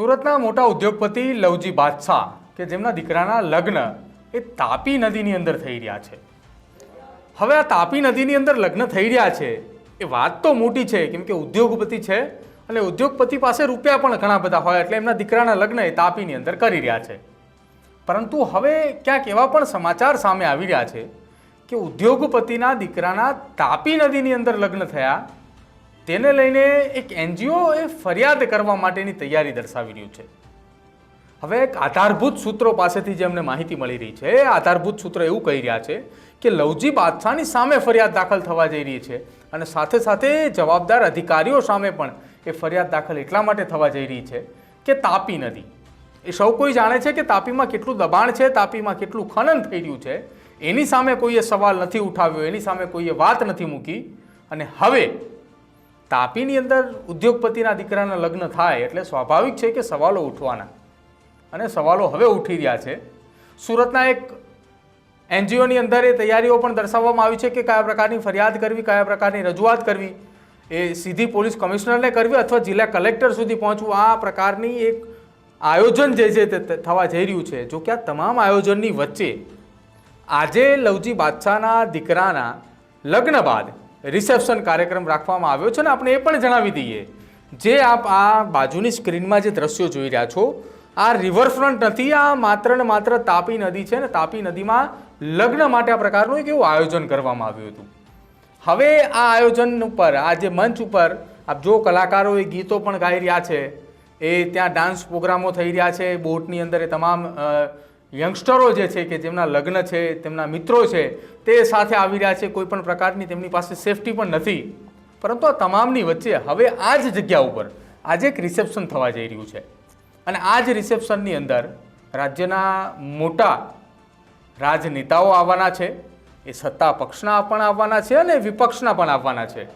સુરતના મોટા ઉદ્યોગપતિ લવજી બાદશાહ કે જેમના દીકરાના લગ્ન એ તાપી નદીની અંદર થઈ રહ્યા છે. હવે આ તાપી નદીની અંદર લગ્ન થઈ રહ્યા છે એ વાત તો મોટી છે, કેમ કે ઉદ્યોગપતિ છે અને ઉદ્યોગપતિ પાસે રૂપિયા પણ ઘણા બધા હોય એટલે એમના દીકરાના લગ્ન એ તાપીની અંદર કરી રહ્યા છે. પરંતુ હવે ક્યાંક એવા પણ સમાચાર સામે આવી રહ્યા છે કે ઉદ્યોગપતિના દીકરાના તાપી નદીની અંદર લગ્ન થયા તેને લઈને એક એનજીઓ એ ફરિયાદ કરવા માટેની તૈયારી દર્શાવી રહ્યું છે. હવે એક આધારભૂત સૂત્રો પાસેથી જે અમને માહિતી મળી રહી છે એ આધારભૂત સૂત્રો એવું કહી રહ્યા છે કે લવજી બાદશાહની સામે ફરિયાદ દાખલ થવા જઈ રહી છે અને સાથે સાથે જવાબદાર અધિકારીઓ સામે પણ એ ફરિયાદ દાખલ એટલા માટે થવા જઈ રહી છે કે તાપી નદી. એ સૌ કોઈ જાણે છે કે તાપીમાં કેટલું દબાણ છે, તાપીમાં કેટલું ખનન થઈ રહ્યું છે, એની સામે કોઈએ સવાલ નથી ઉઠાવ્યો, એની સામે કોઈએ વાત નથી મૂકી અને હવે તાપીની અંદર ઉદ્યોગપતિના દીકરાના લગ્ન થાય એટલે સ્વાભાવિક છે કે સવાલો ઉઠવાના. અને સવાલો હવે ઉઠી રહ્યા છે. સુરતના એક એનજીઓની અંદર એ તૈયારીઓ પણ દર્શાવવામાં આવી છે કે કયા પ્રકારની ફરિયાદ કરવી, કયા પ્રકારની રજૂઆત કરવી, એ સીધી પોલીસ કમિશનરને કરવી અથવા જિલ્લા કલેક્ટર સુધી પહોંચવું, આ પ્રકારની એક આયોજન જે છે તે થવા જઈ રહ્યું છે. જો કે આ તમામ આયોજનની વચ્ચે આજે લવજી બાદશાહના દીકરાના લગ્ન બાદ રિસેપ્શન કાર્યક્રમ રાખવામાં આવ્યો છે અને આપણે એ પણ જણાવી દઈએ. જે આપ આ બાજુની સ્ક્રીનમાં જે દ્રશ્યો જોઈ રહ્યા છો, આ રિવરફ્રન્ટ નથી, આ માત્ર ને માત્ર તાપી નદી છે ને તાપી નદીમાં લગ્ન માટે આ પ્રકારનું એક એવું આયોજન કરવામાં આવ્યું હતું. હવે આ આયોજન ઉપર, આ જે મંચ ઉપર આપ જો કલાકારો એ ગીતો પણ ગાઈ રહ્યા છે, એ ત્યાં ડાન્સ પ્રોગ્રામો થઈ રહ્યા છે, બોટની અંદર એ તમામ યંગસ્ટરો જે છે કે જેમના લગ્ન છે, તેમના મિત્રો છે, તે સાથે આવી રહ્યા છે, કોઈ પણ પ્રકારની તેમની પાસે સેફટી પણ નથી. પરંતુ આ તમામની વચ્ચે હવે આ જ જગ્યા ઉપર આજે એક રિસેપ્શન થવા જઈ રહ્યું છે. અને આ જ રિસેપ્શનની અંદર રાજ્યના મોટા રાજનેતાઓ આવવાના છે, એ સત્તા પક્ષના પણ આવવાના છે અને વિપક્ષના પણ આવવાના છે.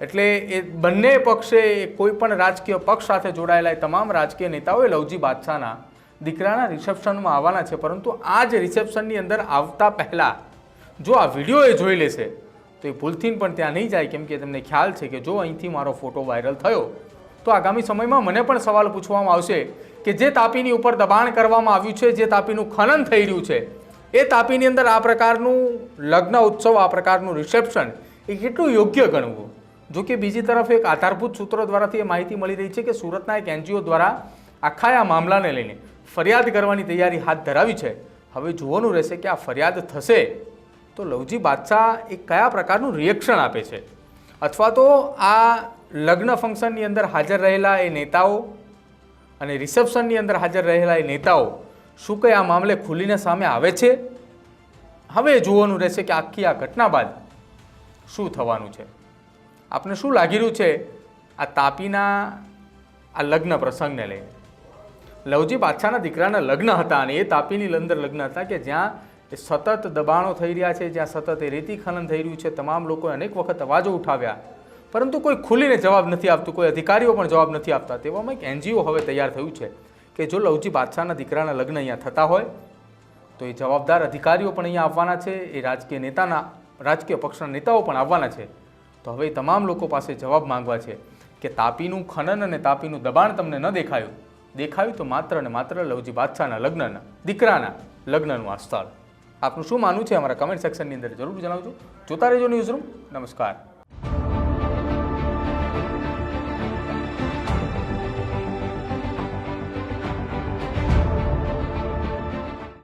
એટલે એ બંને પક્ષે કોઈ પણ રાજકીય પક્ષ સાથે જોડાયેલા તમામ રાજકીય નેતાઓએ લવજી બાદશાહના દીકરાના રિસેપ્શનમાં આવવાના છે, પરંતુ આ જ રિસેપ્શનની અંદર આવતા પહેલાં જો આ વીડિયો એ જોઈ લેશે, તો એ ભૂલથી પણ ત્યાં નહીં જાય, કેમ કે તેમને ખ્યાલ છે કે જો અહીંથી મારો ફોટો વાયરલ થયો, તો આગામી સમયમાં મને પણ સવાલ પૂછવામાં આવશે કે જે તાપીની ઉપર દબાણ કરવામાં આવ્યું છે, જે તાપીનું ખનન થઈ રહ્યું છે, એ તાપીની અંદર આ પ્રકારનું લગ્ન ઉત્સવ, આ પ્રકારનું રિસેપ્શન એ કેટલું યોગ્ય ગણવું? જો કે બીજી તરફ એક આધારભૂત સૂત્રો દ્વારાથી એ માહિતી મળી રહી છે કે સુરતના એક એનજીઓ દ્વારા આખા આ મામલાને લઈને ફરિયાદ કરવાની તૈયારી હાથ ધરાવી છે. હવે જોવાનું રહેશે કે આ ફરિયાદ થશે તો લવજી બાદશાહ એ કયા પ્રકારનું રિએક્શન આપે છે? અથવા તો આ લગ્ન ફંક્શનની અંદર હાજર રહેલા એ નેતાઓ અને રિસેપ્શનની અંદર હાજર રહેલા એ નેતાઓ શું કંઈ આ મામલે ખુલીને સામે આવે છે? હવે જોવાનું રહેશે કે આખી આ ઘટના બાદ શું થવાનું છે? આપને શું લાગી રહ્યું છે આ તાપીના આ લગ્ન પ્રસંગને લઈને? લવજી બાદશાહના દીકરાના લગ્ન હતા અને એ તાપીની અંદર લગ્ન હતા કે જ્યાં એ સતત દબાણો થઈ રહ્યા છે, જ્યાં સતત એ રેતી ખનન થઈ રહ્યું છે, તમામ લોકોએ અનેક વખત અવાજો ઉઠાવ્યા. પરંતુ કોઈ ખુલીને જવાબ નથી આપતું કોઈ અધિકારીઓ પણ જવાબ નથી આપતા. તેવામાં એક એનજીઓ હવે તૈયાર થયું છે કે જો લવજી બાદશાહના દીકરાના લગ્ન અહીંયા થતા હોય, તો એ જવાબદાર અધિકારીઓ પણ અહીંયા આવવાના છે, એ રાજકીય નેતાના, રાજકીય પક્ષના નેતાઓ પણ આવવાના છે. તો હવે તમામ લોકો પાસે જવાબ માંગવા છે કે તાપીનું ખનન અને તાપીનું દબાણ તમને ન દેખાયું. દેખાયું તો માત્ર ને માત્ર લવજી બાદશાહના લગ્નના, દીકરાના લગ્નનું આ સ્થળ. આપનું શું માનવું છે? અમારા કમેન્ટ સેક્શનની અંદર જરૂર જણાવજો. જોતા રહેજો ન્યૂઝ રૂમ નમસ્કાર.